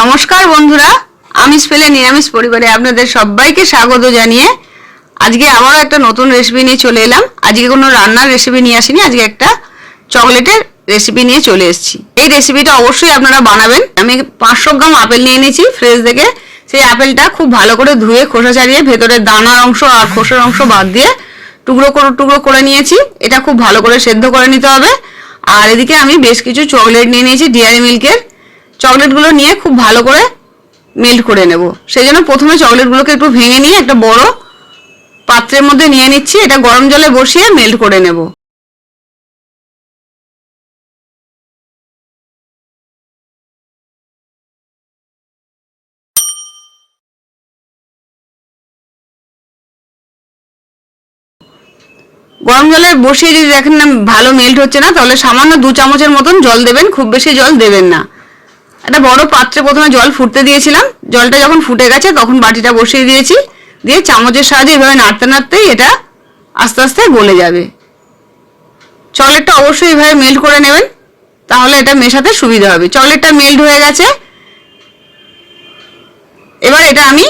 নমস্কার বন্ধুরা আমিষ পেলে নিরামিষ পরিবারে আপনাদের সবাইকে স্বাগত জানিয়ে আজকে আবারও একটা নতুন রেসিপি নিয়ে চলে এলাম। আজকে কোনো রান্নার রেসিপি নিয়ে আসিনি, আজকে একটা চকলেটের রেসিপি নিয়ে চলে এসেছি। এই রেসিপিটা অবশ্যই আপনারা বানাবেন। আমি পাঁচশো গ্রাম আপেল নিয়ে নিয়েছি ফ্রেশ থেকে সেই আপেলটা খুব ভালো করে ধুয়ে, খোসা ছাড়িয়ে ভেতরের দানার অংশ আর খোসার অংশ বাদ দিয়ে টুকরো করে টুকরো করে নিয়েছি। এটা খুব ভালো করে সেদ্ধ করে নিতে হবে। আর এদিকে আমি বেশ কিছু চকলেট নিয়ে নিয়েছি ডিয়ারি মিল্কের চকলেটগুলো নিয়ে খুব ভালো করে মেল্ট করে নেব। সেই জন্য প্রথমে চকলেটগুলোকে একটু ভেঙে নিয়ে একটা বড় পাত্রের মধ্যে নিয়ে নিচ্ছি। এটা গরম জলে বসিয়ে মেল্ট করে নেব। গরম জলে বসিয়ে যদি দেখেন না ভালো মেল্ট হচ্ছে না, তাহলে সামান্য দু চামচের মতন জল দেবেন। খুব বেশি জল দেবেন না। একটা বড় পাত্রে প্রথমে জল ফুটতে দিয়েছিলাম। জলটা যখন ফুটে গেছে, তখন বাটিটা বসিয়ে দিয়েছি। দিয়ে চামচের সাহায্যে এভাবে নাড়তে নাড়তেই এটা আস্তে আস্তে গলে যাবে। চকলেটটা অবশ্যই এভাবে মেল্ট করে নেবেন, তাহলে এটা মেশাতে সুবিধা হবে। চকলেটটা মেল্ট হয়ে গেছে। এবার এটা আমি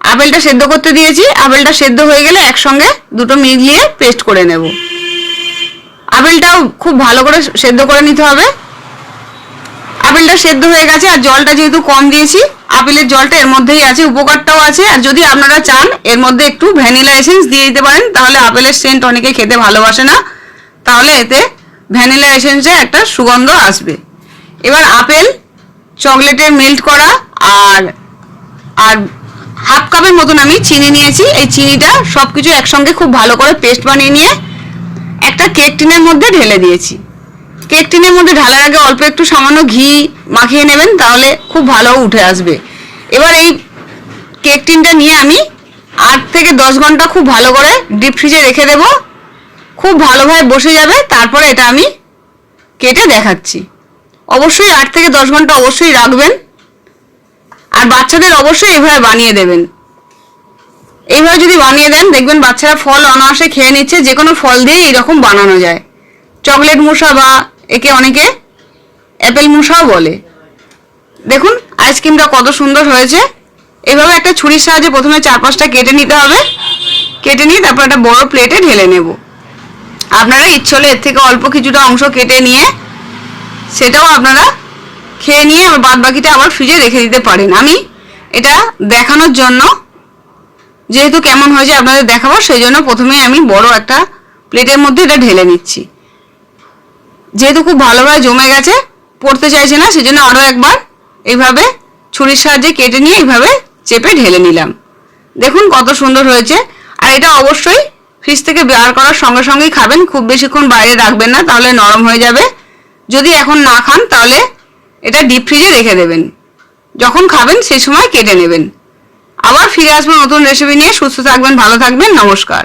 আপেলটা সেদ্ধ করতে দিয়েছি। আপেলটা সেদ্ধ হয়ে গেলে একসঙ্গে দুটো মিলিয়ে পেস্ট করে নেব। আপেলটাও খুব ভালো করে সেদ্ধ করে নিতে হবে। আপেলটা সেদ্ধ হয়ে গেছে আর জলটা যেহেতু কম দিয়েছি, আপেলের জলটা এর মধ্যেই আছে, উপকারটাও আছে। আর যদি আপনারা চান, এর মধ্যে একটু ভ্যানিলা এসেন্স দিয়ে দিতে পারেন, তাহলে আপেলের সেন্ট অনেকে খেতে ভালোবাসে না। তাহলে এতে ভ্যানিলা এসেন্সে একটা সুগন্ধ আসবে। এবার আপেল, চকলেটের মেল্ট করা, আর আর হাফ কাপের মতন আমি চিনি নিয়েছি। এই চিনিটা সব কিছু একসঙ্গে খুব ভালো করে পেস্ট বানিয়ে নিয়ে একটা কেক টিনের মধ্যে ঢেলে দিয়েছি। কেক টিনের মধ্যে ঢালার আগে অল্প একটু সামান্য ঘি মাখিয়ে নেবেন, তাহলে খুব ভালো উঠে আসবে। এবার এই কেক টিনটা নিয়ে আমি আট থেকে দশ ঘণ্টা খুব ভালো করে ডিপ ফ্রিজে রেখে দেব। খুব ভালোভাবে বসে যাবে, তারপরে এটা আমি কেটে দেখাচ্ছি। অবশ্যই আট থেকে দশ ঘণ্টা অবশ্যই রাখবেন। আর বাচ্চাদের অবশ্যই এইভাবে বানিয়ে দেবেন। এইভাবে যদি বানিয়ে দেন, দেখবেন বাচ্চারা ফল অনায়াসে খেয়ে নিচ্ছে যে কোনো ফল দিয়েই এরকম বানানো যায়। চকলেট মুসা বা একে অনেকে অ্যাপেল মুসাও বলে। দেখুন, আইসক্রিমটা কত সুন্দর হয়েছে। এভাবে একটা ছুরির সাহায্যে প্রথমে চার পাঁচটা কেটে নিতে হবে। কেটে নিয়ে তারপর একটা বড় প্লেটে ঢেলে নেব। আপনারা ইচ্ছলে এর থেকে অল্প কিছুটা অংশ কেটে নিয়ে সেটাও আপনারা খেয়ে নিয়ে আবার বাদ বাকিটা আবার ফ্রিজে রেখে দিতে পারেন। আমি এটা দেখানোর জন্য যেহেতু কেমন হয়েছে আপনাদের দেখাবো, সেই জন্য প্রথমে আমি বড় একটা প্লেটের মধ্যে এটা ঢেলে নিচ্ছি। যেহেতু খুব ভালোভাবে জমে গেছে, পড়তে চাইছে না, সেজন্য আরও একবার এইভাবে ছুরির সাহায্যে কেটে নিয়ে এইভাবে চেপে ঢেলে নিলাম। দেখুন কত সুন্দর হয়েছে। আর এটা অবশ্যই ফ্রিজ থেকে বের করার সঙ্গে সঙ্গেই খাবেন, খুব বেশিক্ষণ বাইরে রাখবেন না, তাহলে নরম হয়ে যাবে। যদি এখন না খান, তাহলে এটা ডিপ ফ্রিজে রেখে দেবেন। যখন খাবেন সেই সময় কেটে নেবেন। আবার ফিরে আসব নতুন রেসিপি নিয়ে। সুস্থ থাকবেন, ভালো থাকবেন, নমস্কার।